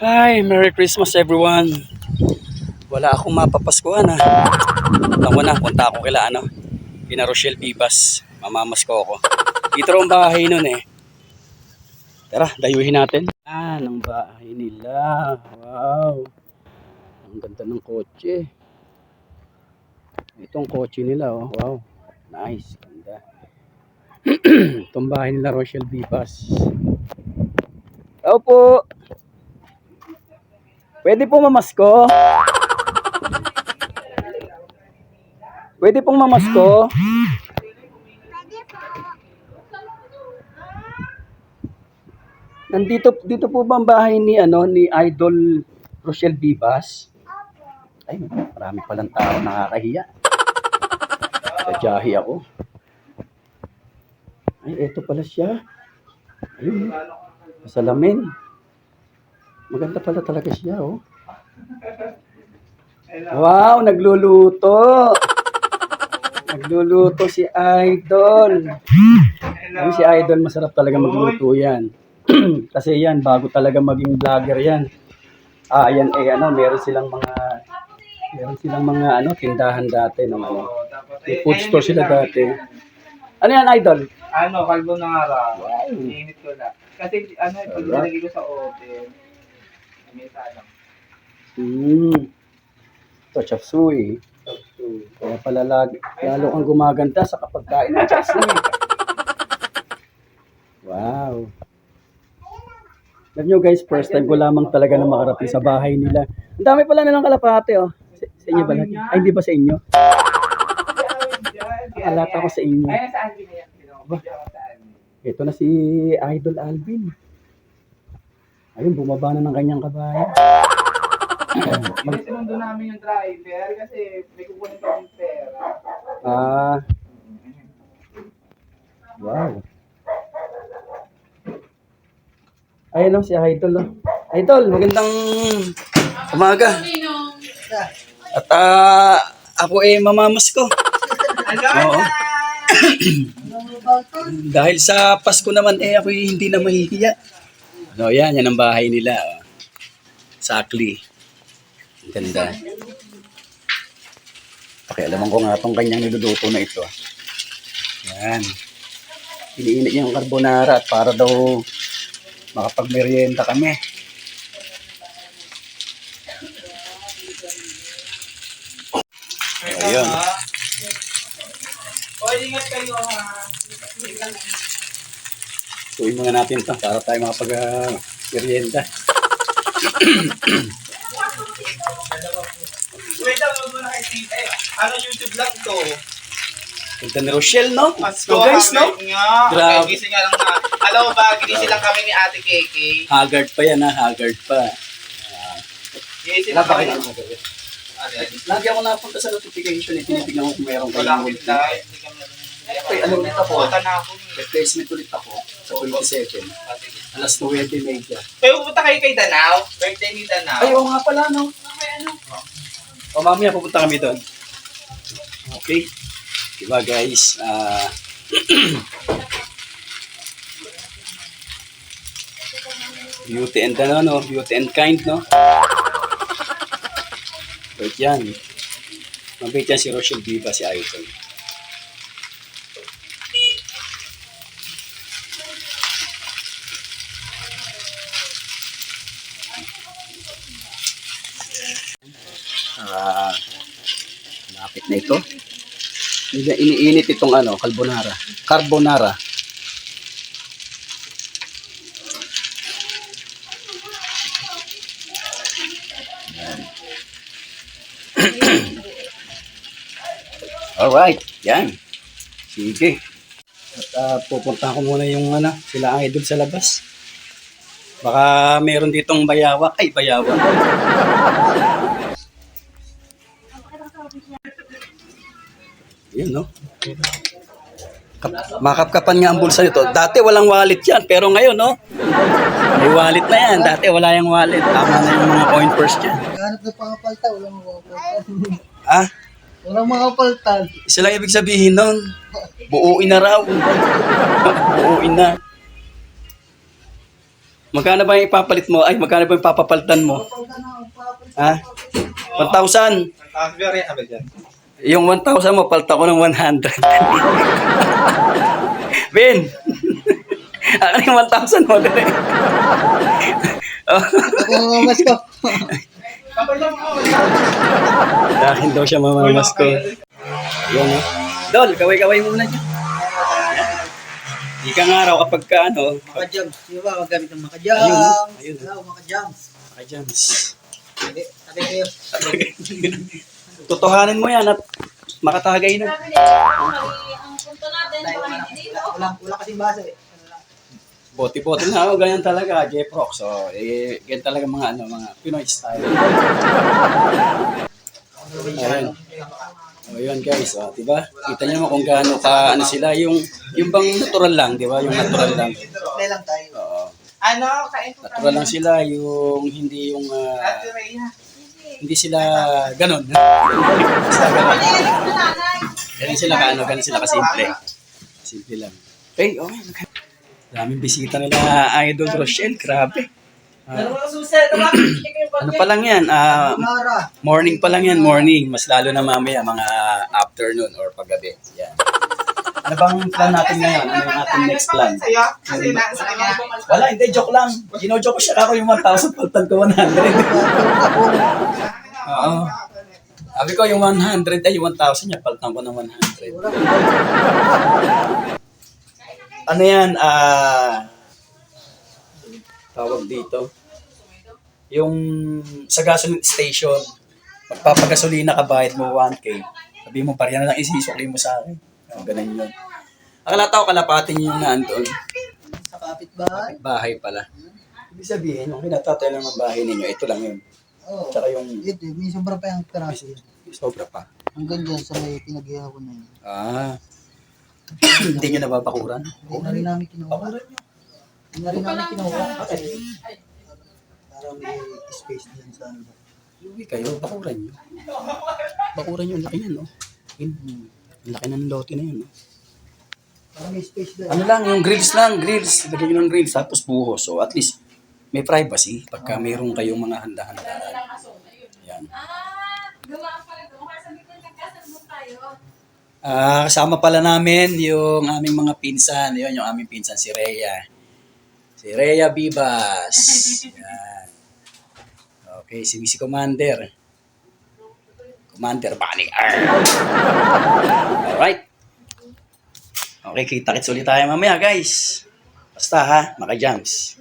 Hi, Merry Christmas everyone. Wala akong mapapaskuhan ha. Alam mo na, punta ako kila ano, kina Rochelle Vivas. Mamamas ko ako. Dito ang bahay nun eh. Tara, dayuhin natin. Ah, ng bahay nila. Wow. Ang ganda ng kotse. Itong kotse nila oh. Wow. Nice. Ganda. Itong bahay nila Rochelle Vivas. Tao po. Pwede po mamasko? Pwede pong mamasko? Nandito dito po ba ang bahay ni ano ni Idol Rochelle Vivas? Ay, marami palang tao nakakahiya. Sadyahi ako. Ay, eto pala siya. Ayun. Masalamin. Maganda pala talaga siya, oh. Wow, nagluluto. Nagluluto si Idol. Ay, si Idol, masarap talaga magluto yan. Kasi yan, bago talaga maging vlogger yan. Ah, yan eh, ano, meron silang mga, meron silang mga, ano, tindahan dati ng ano. May food store sila dati. Ano yan, Idol? Ano, carbonara. Wow. Init ko na. Kasi ano, pag ko sa oven, salang. Hmm. Ito, chop suey. Kaya pala lag, lalo kang gumaganda sa kapag kain ng chop suey. Wow. Alam nyo guys, first time ko lamang talaga na makarating sa bahay nila. Ang dami pala nilang kalapate oh. Sa, sa inyo ba? lagi? Ay, hindi ba sa inyo? Alata ko sa inyo. Ay, saan? Saan? Ito na si Idol Alvin. Ayun, bumaba na ng kanyang kabayan. Sinundo namin yung driver kasi may kukunin pa yung pera. Ah. Wow. Ayun oh, si Idol oh. Idol, magandang umaga. At ah, ako eh mamamas ko. Oo. Dahil sa Pasko naman eh ako hindi na mahihiya. No, yan, yan ang bahay nila. Oh. Sakli. Ang ganda. Pakialaman ko nga itong kanyang niluluto na ito. ah. Yan. Iniinit niya yung carbonara at para daw makapagmerienda kami. Ayun. O, ingat kayo ha. Tuwin muna natin to para tayo makapag-merienda. Wait lang, huwag mo na kay Tita. Ano YouTube lang to? Punta ni Rochelle, no? Pasko, So guys, no? nga. Grabe. Okay, gising nga lang na. Alam mo ba, ginising lang kami ni Ate Keke. Haggard pa yan, ha? Haggard pa. Ginising Wala lang kami. kayo. Ano? Lagi ako napunta sa notification, eh. Tinitignan ko kung meron Wala kayong akong Ay, po. Pupunta na ako. Replacement ulit ako sa 27. Alas 9.30. Kayo pupunta kayo kay Danao? Birthday ni Danao? Ay, oo nga pala, no? O, mamaya pupunta kami doon. Okay. Diba, guys? Ah... beauty and ano, no? Beauty and kind, no? Wait yan. Mabait yan si Rochelle Viva, si Idol. Ah, lapit na ito. Iniinit itong ano, carbonara. Carbonara. Alright, yan. Sige. At ah, pupunta ko muna yung ano, sila ang idol sa labas. Baka meron ditong bayawak. Ay, bayawak. Yun, no? Kap- makapkapan nga ang bulsa nito. Dati walang wallet yan, pero ngayon, no? May wallet na yan. Dati wala yung wallet. Tama na yung mga coin purse dyan. Hanap na pangapalta, walang makapaltan. Ah, Walang makapaltan. isa lang ibig sabihin nun. Buuin na raw. Buuin na. Magkano ba yung ipapalit mo? Ay, magkano ba yung papapalitan mo? Ha? 1,000. Ah, very happy dyan. Yung 1,000 mo, palta ko ng 100. Ben! Akin yung 1,000 mo. dali. oh, Ako mamamas ko. Akin daw siya mamamas ko. Yan eh. Dol, kaway-kaway muna dyan. Di ka nga raw kapag ka ano, Makajams. Di ba? Magamit ng makajams. Ayun, ayun. Hello, makajams. Jams. Hindi, tabi kayo. Totohanin mo yan at makatagay na. Sabi niya, mali ang punto natin, baka hindi dito. Wala, wala kasing basa eh. Bote-bote na ako, ganyan talaga, J-Proc. So, eh, ganyan talaga mga ano, mga Pinoy style. Ayan. O yun guys, o, diba? Kita niyo naman kung gaano ka, ano sila, yung, yung bang natural lang, diba? Yung natural lang. Play lang tayo. Oo. Ano, kain ko Natural lang sila, yung hindi yung, Rhea. Hindi sila. Pinayalig na nanay. Ganun sila ka, ano, ganun sila kasimple. Simple lang. Okay, okay. okay. Daming bisita nila, Idol Rochelle, grabe. Ah, ano pa lang yan, Mara. morning pa lang yan, morning. Mas lalo na mamaya, mga afternoon or paggabi. Yan. Ano bang plan natin ngayon? Ano yung ating next plan? Kasi na, sa kanya. Wala, hindi, joke lang. Gino-joke ko siya ako yung 1,000, paltan ko 100. Oo. Sabi ko yung 100, ay yung 1,000 niya, paltan ko ng 100. Ano yan, ah, tawag dito, yung sa gasoline station, magpapagasolina ka, bayad mo 1K. Sabi mo, pariyan na lang isisukli mo sa akin. Ganun yun. Akala tao kalapatin yung nandun. Sa kapitbahay. Bahay pala. Ibig sabihin, yung kinatatay ng bahay ninyo, ito lang yun. Oo. Tsaka yung Ito, may sobra pa yung peraso yun. sobra pa. Hanggang dyan sa may pinag-ihapon na yun. Ah. Hindi nyo nababakuran? Hindi na rin namin kinuha. Hindi na rin namin kinuha. Kasi para may space din sa ano. Uwi kayo, bakuran nyo. Bakuran nyo, laki yan, no? Yun, Ang laki ng lote na yun. Ano lang, yung grills lang, grills. Lagyan nyo ng grills, tapos buhos. So, at least, may privacy pagka mayroon kayong mga handa-handa. Yan. Ah, kasama pala namin yung aming mga pinsan. Yun, yung aming pinsan, si Rhea. Si Rhea Vivas. Yan. Okay, si si Commander. Commander Bunny. Alright. Okay, kita-kits ulit tayo mamaya, guys. Basta ha, maka-jams.